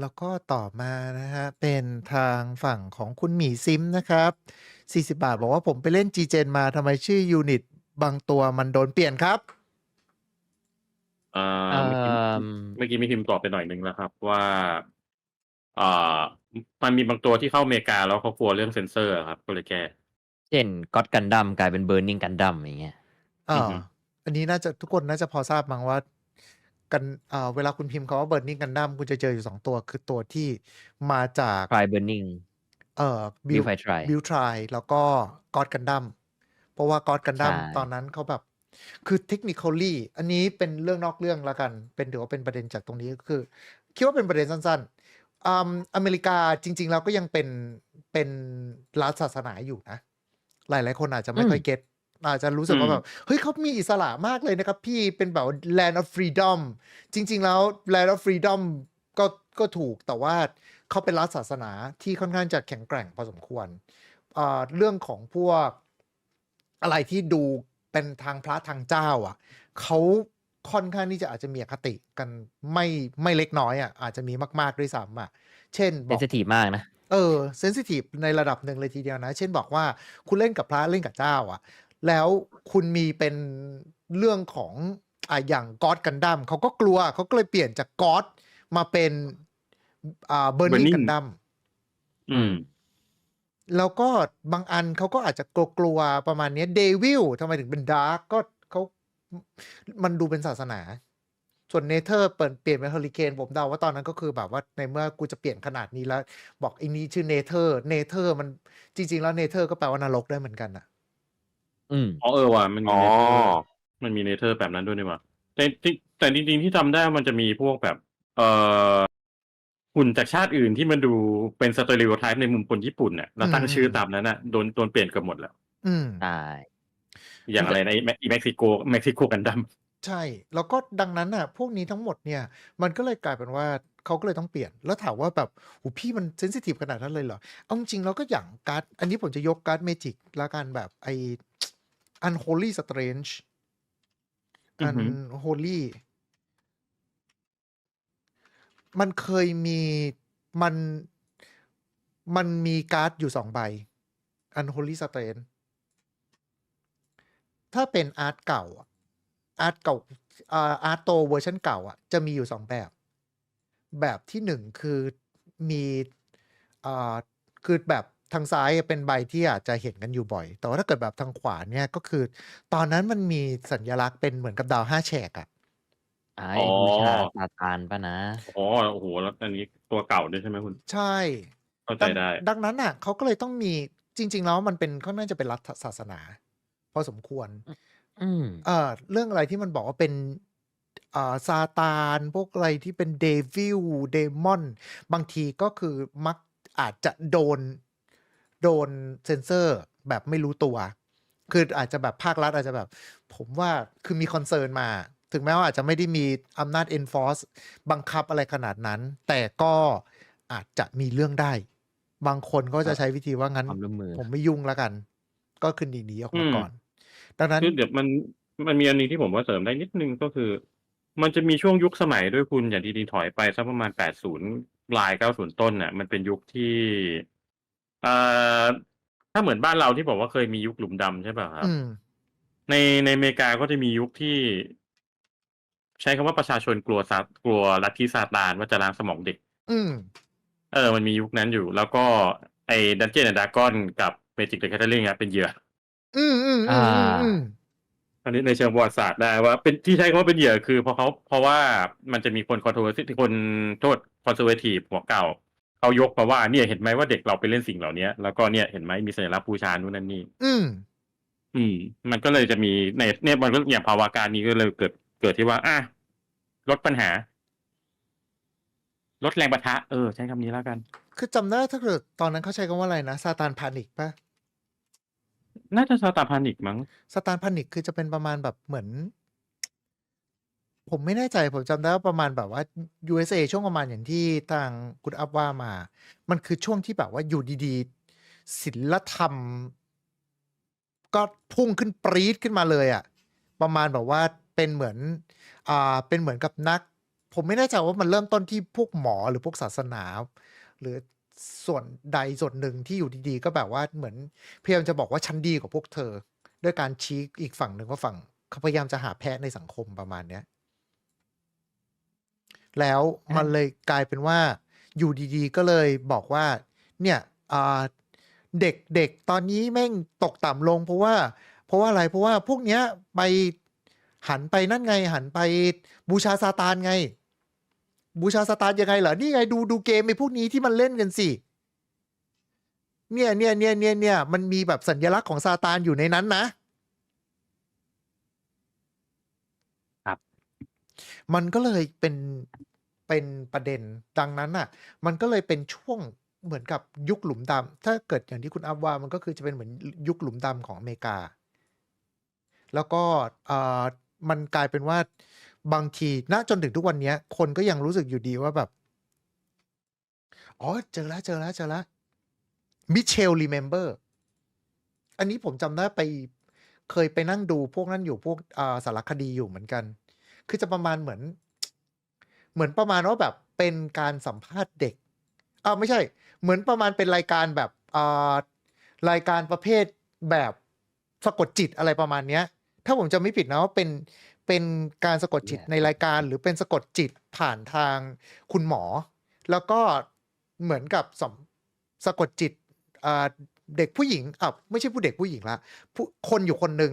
แล้วก็ต่อมานะฮะเป็นทางฝั่งของคุณหมีซิมนะครับ 40 บาท บอกว่าผมไปเล่น G-Gen มาทำไมชื่อยูนิตบางตัวมันโดนเปลี่ยนครับเอ่เอ่อเมื่อกี้อเมื่อกี้มีพิมพ์ตอบไปหน่อยหนึ่งแล้วครับ ว่าอ่ามันมีบางตัวที่เข้าอเมริกาแล้วเขากลัวเรื่องเซ็นเซอร์อะครับ ก็เลยแก้เช่นก็อดกันดั้มกลายเป็นเบ r ร์นิงกันดั้มอย่างเงี้ย อ่าอือฮึอันนี้น่าจะทุกคนน่าจะพอทราบมั้งว่า กันอ่าเวลาคุณพิมพ์คำว่า Burning Gundam คุณจะเจออยู่2ตัว คือตัวที่มาจากทรายเบ r ร์นิงเอ่อบิล Build ไฟทราย Build Try แล้วก็ God Gundam เพราะว่า God ใช่ Gundam ตอนนั้นเขาแบบคือ technically อันนี้เป็นเรื่องนอกเรื่องแล้วกัน เป็นถือว่าเป็นประเด็นจากตรงนี้ก็คือ คิดว่าเป็นประเด็นสั้นๆอืมอเมริกาจริง ๆ แล้วก็ยังเป็นเป็นรัฐศาสนาอยู่นะ หลายๆ คนอาจจะอืไม่มค่อยเก็ต อาจจะรู้สึอืกว่าแบมบเฮ้ยเขามีอิสระมากเลยนะครับ พี่เป็นแบบ land of freedom จริง ๆ แล้ว land of freedom ก็ก็ถูกแต่ว่าเขาเป็นรัฐศาสนาที่ค่อนข้างจะแข็งแกร่งพอสมควรอ่าเรื่องของพวกอะไรที่ดูเป็นทางพระทางเจ้า อะเขาค่อนข้างที่จะอาจจะมีอคติกันไม่ไม่เล็กน้อยอะอาจจะมีมากๆด้วยซ้ำอะ เช่นเซบนอกซิทีฟมากนะเออเซนซิทีฟในระดับหนึ่งเลยทีเดียวนะ เช่นบอกว่าคุณเล่นกับพระเล่นกับเจ้า อะ แล้วคุณมีเป็นเรื่องของอะอย่างก็อดกันดั้มเขาก็กลัวเขาก็เลยเปลี่ยนจากก็อดมาเป็นอ่าเบอร์นิ่ง Burning กันดั้มอืม แล้วก็บางอันเขาก็อาจจะกลัวๆประมาณเนี้เดวิลทำไมถึงเป็นดาร์กก็เขามันดูเป็นศาสนา ส่วนเนเธอร์เปิดเปลี่ยนเป็นเฮอริเคนผมเดาว่าตอนนั้นก็คือแบบว่าในเมื่อกูจะเปลี่ยนขนาดนี้แล้ว บอกไอ้นี้ชื่อเนเธอร์เนเธอร์มันจริง ๆ แล้วเนเธอร์ก็แปลว่านรกได้เหมือนกันอะ อืมอ๋อเออว่ะมันมีอ๋อเนเธอร์มันมีเนเธอร์แบบนั้นด้วยนี่หว่าแต่ที่แต่จริงๆที่จำได้มันจะมีพวกแบบ เอ่อหุ่นจากชาติอื่นที่มันดูเป็นสเตอริโอไทป์ในมุมคนญี่ปุ่นน่ะแล้วตั้งอืม ชื่อตามนั้นน่ะโดนโดนเปลี่ยนเกือบหมดแล้ว อืม ใช่ อย่างอะไรในเม็กซิโกเม็กซิโกกันดัม ใช่ แล้วก็ดังนั้นน่ะ พวกนี้ทั้งหมดเนี่ย มันก็เลยกลายเป็นว่าเขาก็เลยต้องเปลี่ยน แล้วถามว่าแบบโหพี่มันเซนซิทีฟขนาดนั้นเลยเหรอ เอาจริงๆแล้วก็อย่างการ์ด อันนี้ผมจะยกการ์ดเมจิกละกันแบบไอ Unholy Strange อือหือ Unholy มันเคยมีมันมันมีการ์ดอยู่สองใบ Unholy Strange ถ้าเป็นอาร์ตเก่าอะอาร์ตเก่าอ่าอาร์ตโตเวอร์ชันเก่าอะจะมีอยู่สองแบบ แบบที่หนึ่งคือมีอ่าคือแบบ ทางซ้ายเป็นใบที่อาจจะเห็นกันอยู่บ่อย แต่ว่าถ้าเกิดแบบทางขวาเนี่ยก็คือ ตอนนั้นมันมีสัญลักษณ์เป็นเหมือนกับดาวห้าแฉกอะไอ้อ๋อบูชาซาตานปะนะอ๋อโอ้โหแล้วอันนี้ตัวเก่าด้วยใช่ไหมคุณ ใช่เข้าใจดังได้ ดังนั้นอะเขาก็เลยต้องมีจริง ๆ แล้วมันเป็นค่อนข้างจะเป็นรัฐศาสนา พอสมควร อืมเอ่อเรื่องอะไรที่มันบอกว่าเป็นอ่าซาตานพวกอะไรที่เป็นเดวิลเดมอน บางทีก็คือมักอาจจะโดน โดนเซนเซอร์แบบไม่รู้ตัว คืออาจจะแบบภาครัฐอาจจะแบบ ผมว่าคือมีคอนเซิร์นมา ถึงแม้ว่าอาจจะไม่ได้มีอำนาจ enforce บังคับอะไรขนาดนั้น แต่ก็อาจจะมีเรื่องได้ บางคนก็จะใช้วิธีว่างั้นความร่วมมือผมไม่ยุ่งแล้วกัน ก็คือหนีหนีออกมาอืมก่อน ดังนั้นคือเดี๋ยวมันมันมีอันนี้ที่ผมว่าเสริมได้นิดนึงก็คือ มันจะมีช่วงยุคสมัยด้วยคุณอย่างดีๆถอยไปสักประมาณแปดศูนย์ปลายเก้าศูนย์ต้นน่ะ มันเป็นยุคที่เอ่อถ้าเหมือนบ้านเราที่บอกว่าเคยมียุคหลุมดำใช่ป่ะครับ อืม ในในอเมริกาก็จะมียุคที่ ใช้คำว่าประชาชนกลัวซากลัวลัทธิซาตานว่าจะล้างสมองเด็ก อืม เออ มันมียุคนั้นอยู่ แล้วก็ไอ้ดันเจียนดากอนกับเมจิกเดอะแคทเธอริงอะเป็นเหยื่ออืมอืมอือ่ามอืมอืมอันนี้ในเชิงประวัติศาสตร์ได้ว่า เป็นที่ใช้คำว่าเป็นเหยื่อคือเพราะเขาเพราะว่ามันจะมีคนคอนโทรเวอร์ซีคนโทษคอนเซอร์เวทีฟหัวเก่า เขายกมาว่าเนี่ยเห็นไหมว่าเด็กเราไปเล่นสิ่งเหล่านี้แล้วก็เนี่ยเห็นไหมมีสัญลักษณ์บูชานู่นนั่นนี่อืม อืม มันก็เลยจะมีในเนี่ยมันก็อย่างภาวะการนี้ก็เลยเกิดเกิดที่ว่า อะลดปัญหา ลดแรงประทะ เออ ใช้คำนี้แล้วกัน คือจำได้ถ้าเกิดตอนนั้นเขาใช้คำว่าอะไรนะซาตานพานิกปะน่าจะซาตาพานิกมั้งซาตานพานิกคือจะเป็นประมาณแบบเหมือน ผมไม่แน่ใจ ผมจำได้ว่าประมาณแบบว่า USA ช่วงประมาณอย่างที่ทางคุณอัพว่ามา มันคือช่วงที่แบบว่าอยู่ดีๆ ศิลธรรม ก็พุ่งขึ้นปรี๊ดขึ้นมาเลยอะ่ะประมาณแบบว่าเป็นเหมือนอ่าเป็นเหมือนกับนัก ผมไม่แน่ใจว่ามันเริ่มต้นที่พวกหมอหรือพวกศาสนา หรือส่วนใดส่วนหนึ่งที่อยู่ดีๆ ก็แบบว่าเหมือนพยายามจะบอกว่าฉันดีกว่าพวกเธอ ด้วยการชี้อีกฝั่งหนึ่งว่าฝั่งเขาพยายามจะหาแพะในสังคมประมาณเนี้ย แล้วมันเลยกลายเป็นว่าอยู่ดีๆ ก็เลยบอกว่า เนี่ยอ่าเด็กเด็กตอนนี้แม่งตกต่ำลง เพราะว่า เพราะว่าอะไรเพราะว่าพวกเนี้ยไปหันไปนั่นไง หันไปบูชาซาตานไง บูชาซาตานยังไงเหรอนี่ไงดูดูเกมไอ้พวกนี้ที่มันเล่นกันสิเนี่ยเนี่ยเนี่ยเนี่ยเนี่ยมันมีแบบสัญลักษณ์ของซาตานอยู่ในนั้นนะ ครับ มันก็เลยเป็น เป็นประเด็น ดังนั้นอะ มันก็เลยเป็นช่วงเหมือนกับยุคหลุมดำ ถ้าเกิดอย่างที่คุณอัพว่า มันก็คือจะเป็นเหมือนยุคหลุมดำของอเมริกา แล้วก็เอ่อมันกลายเป็นว่าบางทีณจนถึงทุกวันเนี้ย คนก็ยังรู้สึกอยู่ดีว่าแบบ อ๋อ เจอแล้ว เจอแล้ว เจอแล้ว มิเชลรีเมมเบอร์ อันนี้ผมจำได้ไป เคยไปนั่งดูพวกนั้นอยู่พวกอ่าสารคดีอยู่เหมือนกัน คือจะประมาณเหมือน เหมือนประมาณว่าแบบเป็นการสัมภาษณ์เด็กอ่าไม่ใช่ เหมือนประมาณเป็นรายการแบบอ่ารายการประเภทแบบสะกดจิตอะไรประมาณเนี้ย ถ้าผมจะไม่ผิดนะว่าเป็นเป็นการสะกดจิต Yeah. ในรายการ หรือเป็นสะกดจิตผ่านทางคุณหมอ แล้วก็เหมือนกับสมสะกดจิตอ่าเด็กผู้หญิงอะไม่ใช่ผู้เด็กผู้หญิงละผู้คนอยู่คนหนึ่ง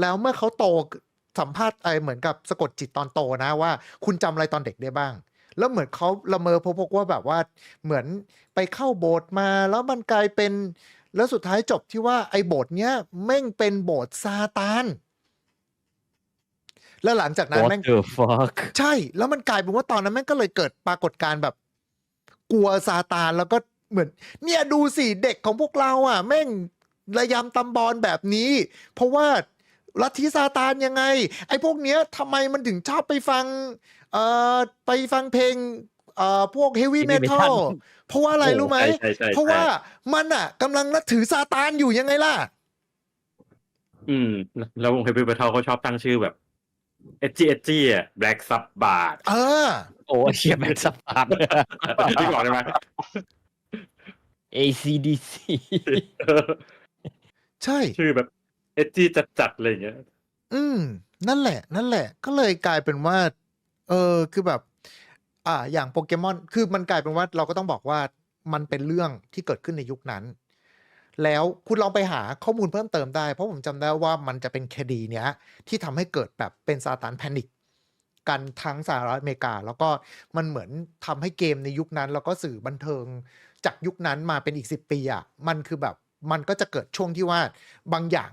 แล้วเมื่อเขาโต สัมภาษณ์อะไรเหมือนกับสะกดจิตตอนโตนะว่า คุณจำอะไรตอนเด็กได้บ้าง แล้วเหมือนเขาละเมอพบว่าแบบว่าเหมือนไปเข้าโบสถ์มาแล้วมันกลายเป็น แล้วสุดท้ายจบที่ว่าไอ้โบสถ์เนี้ยแม่งเป็นโบสถ์ซาตานแล้วหลังจากนั้น What แม่ง the fuck ใช่ แล้วมันกลายเป็นว่าตอนนั้นแม่งก็เลยเกิดปรากฏการณ์แบบ กลัวซาตานแล้วก็เหมือน เนี่ยดูสิเด็กของพวกเราอะ แม่งระยำตำบอลแบบนี้ เพราะว่า ลัทธิซาตานยังไง ไอ้พวกเนี้ยทำไมมันถึงชอบไปฟังเอ่อไปฟังเพลงเอ่อพวกเฮฟวี่เม Heavy ทัล metal เพราะว่าอะไรรู้ไหม ใช่ใช่ใช่เพราะว่ามันอะกำลังนับถือซาตานอยู่ยังไงล่ะ อืม แล้ววงเฮฟวี่เบทัลเขาชอบตั้งชื่อแบบเอจีเอจีอะแบล็กซับบาร์เออ โอ้เชียแบ็กสปาร์ที่บอกได้ไหม ACDC ใช่ ชื่อแบบ เอจีจัดๆอะไรอย่างเงี้ย อืม นั่นแหละ นั่นแหละ ก็เลยกลายเป็นว่า เออคือแบบ อ่า อย่างโปเกมอน คือมันกลายเป็นว่าเราก็ต้องบอกว่ามันเป็นเรื่องที่เกิดขึ้นในยุคนั้น แล้วคุณลองไปหาข้อมูลเพิ่มเติมได้ เพราะผมจำได้ว่ามันจะเป็นคดีเนี้ย ที่ทำให้เกิดแบบเป็นซาตานแพนิคกันทั้งสหรัฐอเมริกา แล้วก็มันเหมือนทำให้เกมในยุคนั้น แล้วก็สื่อบันเทิงจากยุคนั้นมาเป็นอีกสิบปีอะมันคือแบบมันก็จะเกิดช่วงที่ว่าบางอย่าง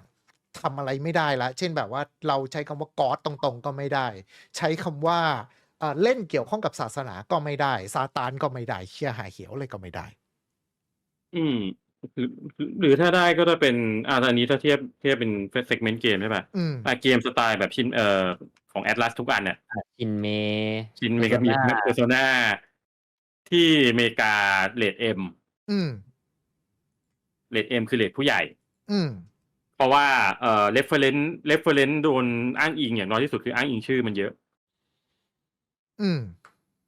ทำอะไรไม่ได้ละ เช่นแบบว่าเราใช้คำว่ากอดตรงๆ ก็ไม่ได้ ใช้คำว่าเอ่อเล่นเกี่ยวข้องกับศาสนาก็ไม่ได้ซาตานก็ไม่ได้เชี่ยหาเขียวอะไรก็ไม่ได้ อืมหรือหรือถ้าได้ก็จะเป็นอ่าตอนนี้ถ้าเทียบเทียบเป็นเซกเมนต์เกมใช่ป่ะอืมอะเกมสไตล์แบบชินเอ่อของแอตลาสทุกอันเนี่ยชินเมชินเมกามิ Persona เพอร์โซนาที่อเมริกาเลดเอ็มอืมเลดเอ็มคือเลดผู้ใหญ่ อืมเพ ราะว่าเอ่อเรฟเฟรนซ์เรฟเฟรนซ์โดนอ้างอิงอย่างน้อยที่สุดคืออ้างอิงชื่อมันเยอะ อืม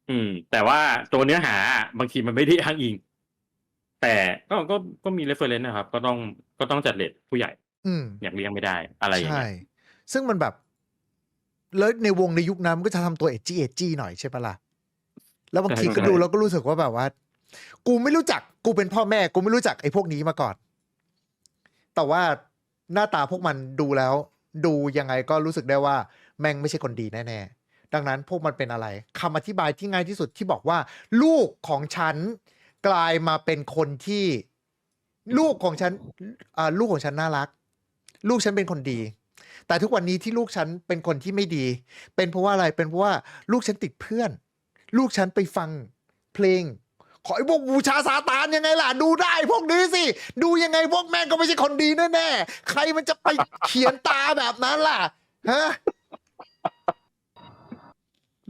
อืม แต่ว่าตัวเนื้อหาบางทีมันไม่ได้อ้างอิง แต่ก็ก็ก็มีเรฟเฟรนซ์นะครับ ก็ต้องก็ต้องจัดเลทผู้ใหญ่ อืมอย่างเลี่ยงไม่ได้ อะไรอย่างใช่เงี้ยซึ่งมันแบบ แล้วในวงในยุคนั้นมันก็จะทำตัวเอจี้เอจี้หน่อยใช่ปะล่ะแล้วบางทีก็ดูแล้วก็รู้สึกว่าแบบว่า กูไม่รู้จัก กูเป็นพ่อแม่ กูไม่รู้จักไอ้พวกนี้มาก่อน แต่ว่า หน้าตาพวกมันดูแล้ว ดูยังไงก็รู้สึกได้ว่าแม่งไม่ใช่คนดีแน่ๆ ดังนั้นพวกมันเป็นอะไรคำอธิบายที่ง่ายที่สุดที่บอกว่า ลูกของฉันกลายมาเป็นคนที่ ลูกของฉันลูกของฉันน่ารัก ลูกฉันเป็นคนดี แต่ทุกวันนี้ที่ลูกฉันเป็นคนที่ไม่ดี เป็นเพราะว่าอะไรเป็นเพราะว่าลูกฉันติดเพื่อน ลูกฉันไปฟังเพลง ขอไอ้พวกบูชาซาตานยังไงล่ะ ดูได้พวกนี้สิ ดูยังไงพวกแม่งก็ไม่ใช่คนดีแน่ๆ ใครมันจะไปเขียนตาแบบนั้นล่ะ ฮะ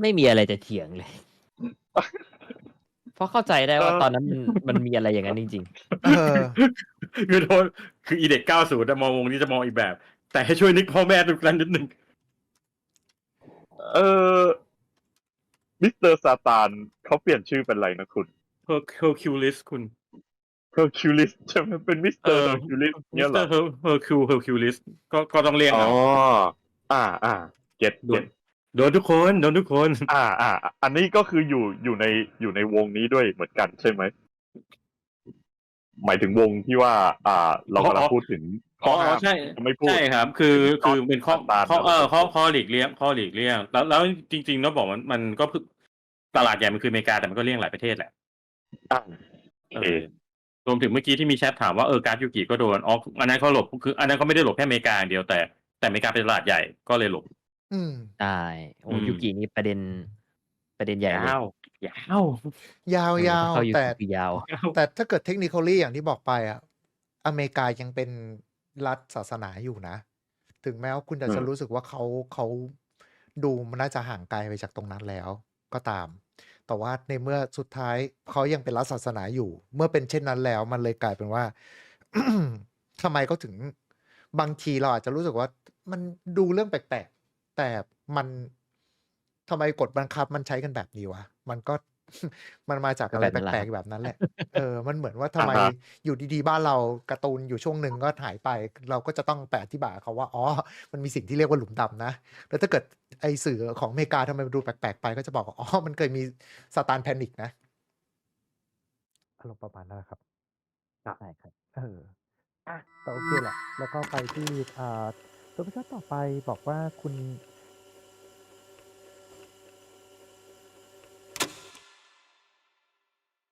ไม่มีอะไรจะเถียงเลย เพราะเข้าใจได้ว่าตอนนั้นมันมันมีอะไรอย่างนั้นจริง เออ คือโทษคืออีเด็ก 90จะมองวงนี้จะมองอีกแบบ แต่ให้ช่วยนึกพ่อแม่ทุกนั้นนิดนึง เออจมิสเตอร์ซาตานเขาเปลี่ยนชื่อเป็นอะไรนะคุณ เฮอร์เฮอร์คิวลิสคุณเฮอร์คิวลิสใช่ไหมเป็นมิสเตอร์เฮอร์คิวลิสมิเนี่ยสเหเตรออร์เฮอร์เฮอร์คิวเฮอร์คิวลิสก็ก็ต้องเรียกอ๋อเอาอ่าอ่าเก็ตโดเก็นตโดนทุกคนโดนทุกคน อ่าอ่าอันนี้ก็คืออยู่อยู่ในอยู่ในวงนี้ด้วยเหมือนกันใช่ไหมหมายถึงวงที่ว่า อ่า เรากำลังพูดถึงข้อ๋ออห้ามใช่ จะไม่พูด ใช่ครับ คือคือเป็นข้อตามข้อเออตามข้อข้อหลีกเลี่ยงข้อหลีกเลี่ยง แล้วแล้วจริงๆต้องบอกมันมันก็คือตลาดใหญ่มันคืออเมริกาแต่มันก็เลี่ยงหลายประเทศแหละ อ่าโอเอเคอรวมถึงเมื่อกี้ที่มีแชทถามว่าเออการดยูกิก็โดนอ๋ออันนั้นเขาหลบคืออันนั้นเขาไม่ได้หลบแค่อเมริกาอย่างเดียวแต่ แต่อเมริกาเป็นตลาดใหญ่ก็เลยหลบ อืม ใช่โอ้อืม ยูกินี่ประเด็น ประเด็นใหญ่เลยยาวยาว ยาวยาวเข้ายูแต่กิคือยาว แต่ถ้าเกิดเทคนิคอลี่อย่างที่บอกไปอะอเมริกายังเป็นรัฐศาสนาอยู่นะ ถึงแม้ว่าคุณจะอืมจะรู้สึกว่าเขาเขาดูมันน่าจะห่างไกลไปจากตรงนั้นแล้ว ก็ตาม แต่ว่าในเมื่อสุดท้ายเขายังเป็นรัฐศาสนาอยู่ เมื่อเป็นเช่นนั้นแล้ว มันเลยกลายเป็นว่าทำไมเขาถึงบางทีเราอาจจะรู้สึกว่า มันดูเรื่องแปลกๆแต่มันทำไมกฎบังคับมันใช้กันแบบนี้วะมันก็ มันมาจากอะไรแบบนั้นแหละแปลกๆแบบนั้นแหละ เออ มันเหมือนว่าทำไมอ่าฮะอยู่ดีๆ บ้านเราการ์ตูนอยู่ช่วงหนึ่งก็หายไป เราก็จะต้องแปลอธิบายเขาว่า อ๋อ มันมีสิ่งที่เรียกว่าหลุมดำนะ แล้วถ้าเกิดไอสื่อของอเมริกาทำไมมันดูแปลกๆไปก็จะบอกว่าอ๋อ มันเคยมีสตาร์แพนิกนะอารมณ์ประมาณนั้นแหละครับ ใช่ครับ เอออะแต่โอเคแหละ แล้วก็ไปที่อ่าตัวพิชาต่อไปบอกว่าคุณ